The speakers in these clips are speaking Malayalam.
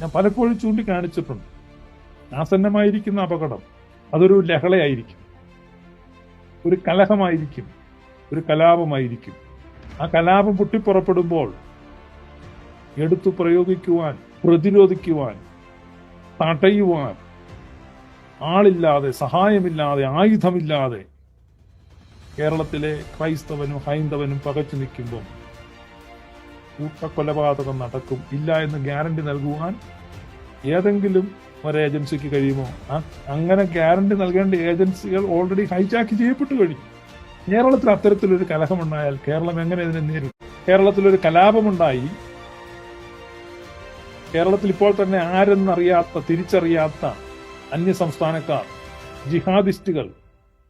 ഞാൻ പലപ്പോഴും ചൂണ്ടിക്കാണിച്ചിട്ടുണ്ട്. ആസന്നമായിരിക്കുന്ന അപകടം അതൊരു ലഹളയായിരിക്കും. ഒരു കലഹമായിരിക്കും. ഒരു കലാപമായിരിക്കും. ആ കലാപം പൊട്ടിപ്പുറപ്പെടുമ്പോൾ എടുത്തു പ്രയോഗിക്കുവാൻ പ്രതിരോധിക്കുവാൻ തടയുവാൻ ആളില്ലാതെ സഹായമില്ലാതെ ആയുധമില്ലാതെ കേരളത്തിലെ ക്രൈസ്തവനും ഹൈന്ദവനും പകച്ചു നിൽക്കുമ്പോൾ കൂട്ടക്കൊലപാതകം നടക്കും. ഇല്ല എന്ന് ഗ്യാരണ്ടി നൽകുവാൻ ഏതെങ്കിലും ഒരു ഏജൻസിക്ക് കഴിയുമോ? അങ്ങനെ ഗ്യാരണ്ടി നൽകേണ്ട ഏജൻസികൾ ഓൾറെഡി ഹൈജാക്ക് ചെയ്യപ്പെട്ടു കഴിഞ്ഞു കേരളത്തിൽ അത്തരത്തിലൊരു കലഹമുണ്ടായാൽ കേരളം എങ്ങനെ ഇതിനെ നേരിടും? കേരളത്തിലൊരു കലാപമുണ്ടായി. കേരളത്തിൽ ഇപ്പോൾ തന്നെ ആരെന്നറിയാത്ത തിരിച്ചറിയാത്ത അന്യ സംസ്ഥാനക്കാർ ജിഹാദിസ്റ്റുകൾ.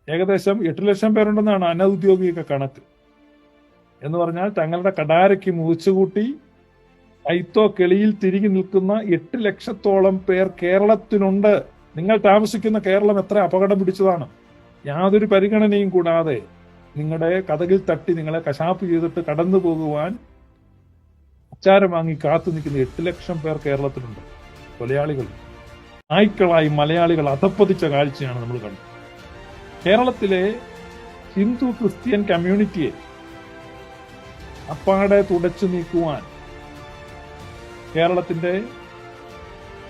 ഏകദേശം എട്ട് ലക്ഷം പേരുണ്ടെന്നാണ് അനൌദ്യോഗിക കണക്ക്. എന്ന് പറഞ്ഞാൽ തങ്ങളുടെ കടാരയ്ക്ക് മുറിച്ചുകൂട്ടി ഐത്തോ കെളിയിൽ തിരികെ നിൽക്കുന്ന എട്ട് ലക്ഷത്തോളം പേർ കേരളത്തിനുണ്ട്. നിങ്ങൾ താമസിക്കുന്ന കേരളം എത്ര അപകടം പിടിച്ചതാണ്? യാതൊരു പരിഗണനയും കൂടാതെ നിങ്ങളുടെ കഥകിൽ തട്ടി നിങ്ങളെ കശാപ്പ് ചെയ്തിട്ട് കടന്നു പോകുവാൻ അച്ചാരം വാങ്ങി കാത്തു നിൽക്കുന്ന എട്ട് ലക്ഷം പേർ കേരളത്തിലുണ്ട്. കൊലയാളികൾ നായ്ക്കളായി മലയാളികൾ അധപ്പതിച്ച കാഴ്ചയാണ് നമ്മൾ കണ്ടത്. കേരളത്തിലെ ഹിന്ദു ക്രിസ്ത്യൻ കമ്മ്യൂണിറ്റിയെ അപ്പാടെ തുടച്ചു നീക്കുവാൻ കേരളത്തിന്റെ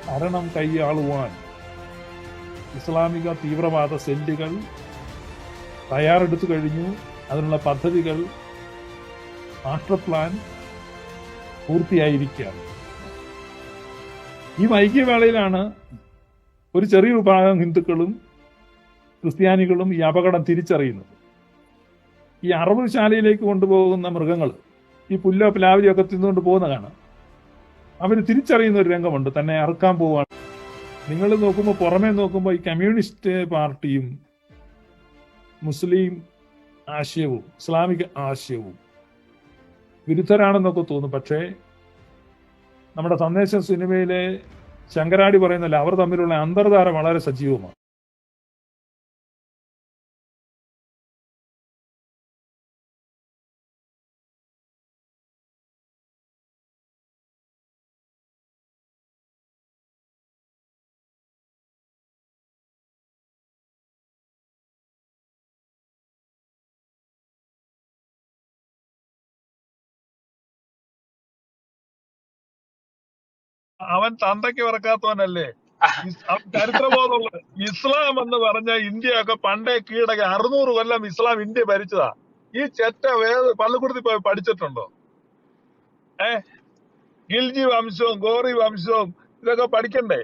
ഭരണം കൈയാളുവാൻ ഇസ്ലാമിക തീവ്രവാദ സെല്ലുകൾ തയ്യാറെടുത്തു കഴിഞ്ഞു. അതിനുള്ള പദ്ധതികൾ മാസ്റ്റർ പ്ലാൻ പൂർത്തിയായിരിക്കുകയാണ്. ഈ വൈകിയവേളയിലാണ് ഒരു ചെറിയ വിഭാഗം ഹിന്ദുക്കളും ക്രിസ്ത്യാനികളും ഈ അപകടം തിരിച്ചറിയുന്നത്. ഈ അറവുശാലയിലേക്ക് കൊണ്ടുപോകുന്ന മൃഗങ്ങൾ ഈ പുല്ലോ പ്ലാവിലോ ഒക്കെ തിന്നുകൊണ്ട് പോകുന്ന കാണാം അവർ തിരിച്ചറിയുന്ന ഒരു രംഗമുണ്ട്. തന്നെ അറുക്കാൻ പോവാണ്. നിങ്ങൾ നോക്കുമ്പോൾ പുറമേ നോക്കുമ്പോൾ ഈ കമ്മ്യൂണിസ്റ്റ് പാർട്ടിയും മുസ്ലിം ആശയവും ഇസ്ലാമിക ആശയവും വിരുദ്ധരാണെന്നൊക്കെ തോന്നും. പക്ഷേ നമ്മുടെ സന്ദേശം സിനിമയിലെ ശങ്കരാടി പറയുന്നല്ല അവർ തമ്മിലുള്ള അന്തർധാര വളരെ സജീവമാണ്. അവൻ തന്തയ്ക്ക് പറക്കാത്തവനല്ലേ ഇസ്- ചരിത്രബോധമുള്ള ഇസ്ലാം എന്ന് പറഞ്ഞ ഇന്ത്യ ഒക്കെ പണ്ടേ കീഴടക്കി അറുന്നൂറ് കൊല്ലം ഇസ്ലാം ഇന്ത്യ ഭരിച്ചതാ. ഈ ചെറ്റ വേദ പള്ളിക്കൂടത്തിൽ പോയി പഠിച്ചിട്ടുണ്ടോ? ഏ? ഗിൽജി വംശവും ഗോറി വംശവും ഇതൊക്കെ പഠിക്കണ്ടേ?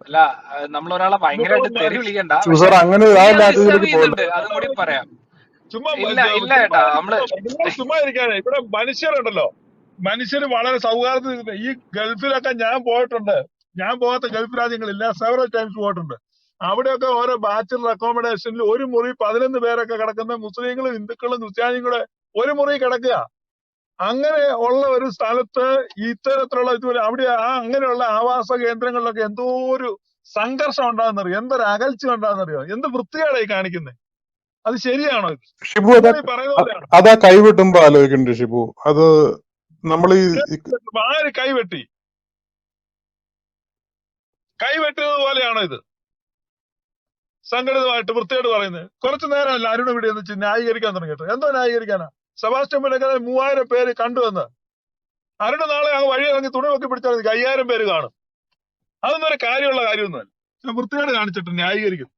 അല്ല നമ്മൾ ഒരാളെ ഭയങ്കരമായിട്ട് തെറി വിളിക്കണ്ട അങ്ങനെ അതും കൂടി പറയാം. ചുമ്മാ ഇല്ല ഇല്ല ഏട്ടാ നമ്മൾ ചുമ്മാ ഇരിക്കാനേ. ഇവിടെ മനുഷ്യരുണ്ടല്ലോ. മനുഷ്യർ വളരെ സൗഹാർദ്ദ ഈ ഗൾഫിലൊക്കെ ഞാൻ പോയിട്ടുണ്ട്. ഞാൻ പോകാത്ത ഗൾഫ് രാജ്യങ്ങളില്ല. സെവറൽ ടൈംസ് പോയിട്ടുണ്ട്. അവിടെയൊക്കെ ഓരോ ബാച്ചിലർ അക്കോമഡേഷനിൽ ഒരു മുറി പതിനൊന്ന് പേരൊക്കെ കിടക്കുന്ന മുസ്ലിങ്ങളും ഹിന്ദുക്കളും ക്രിസ്ത്യാനിയും കൂടെ ഒരു മുറി കിടക്കുക. അങ്ങനെ ഉള്ള ഒരു സ്ഥലത്ത് ഇത്തരത്തിലുള്ള ഇതുപോലെ അവിടെ ആ അങ്ങനെയുള്ള ആവാസ കേന്ദ്രങ്ങളിലൊക്കെ എന്തോ ഒരു സംഘർഷം ഉണ്ടാകുന്നറിയോ? എന്തൊരു അകൽച്ച ഉണ്ടാകുന്നറിയോ? എന്ത് വൃത്തികേടായി കാണിക്കുന്നത് അത് ശരിയാണോ ഷിബു ഈ അതാ കൈവിട്ടുമ്പോ ആലോചിക്കണ്ട് ഷിബു. അത് ഈ- ആര് കൈവെട്ടി? കൈവെട്ടുന്നത് പോലെയാണോ ഇത്? സംഘടിതമായിട്ട് വൃത്തിയായിട്ട് പറയുന്നത്. കുറച്ചു നേരമല്ല അരുൺ ഇവിടെ എന്ന് ന്യായീകരിക്കാൻ തുടങ്ങിയിട്ട്. എന്തോ ന്യായീകരിക്കാനാ? സെബാസ്റ്റ്യൻ പുന്നക്കര മൂവായിരം പേര് കണ്ടുവന്ന് അരുണ് നാളെ അങ്ങ് വഴി ഇറങ്ങി തുണി നോക്കി പിടിച്ചാൽ അയ്യായിരം പേര് കാണും. അതൊന്നും ഒരു കാര്യമുള്ള കാര്യമൊന്നുമല്ല. ഞാൻ വൃത്തികേട് കാണിച്ചിട്ട് ന്യായീകരിക്കും.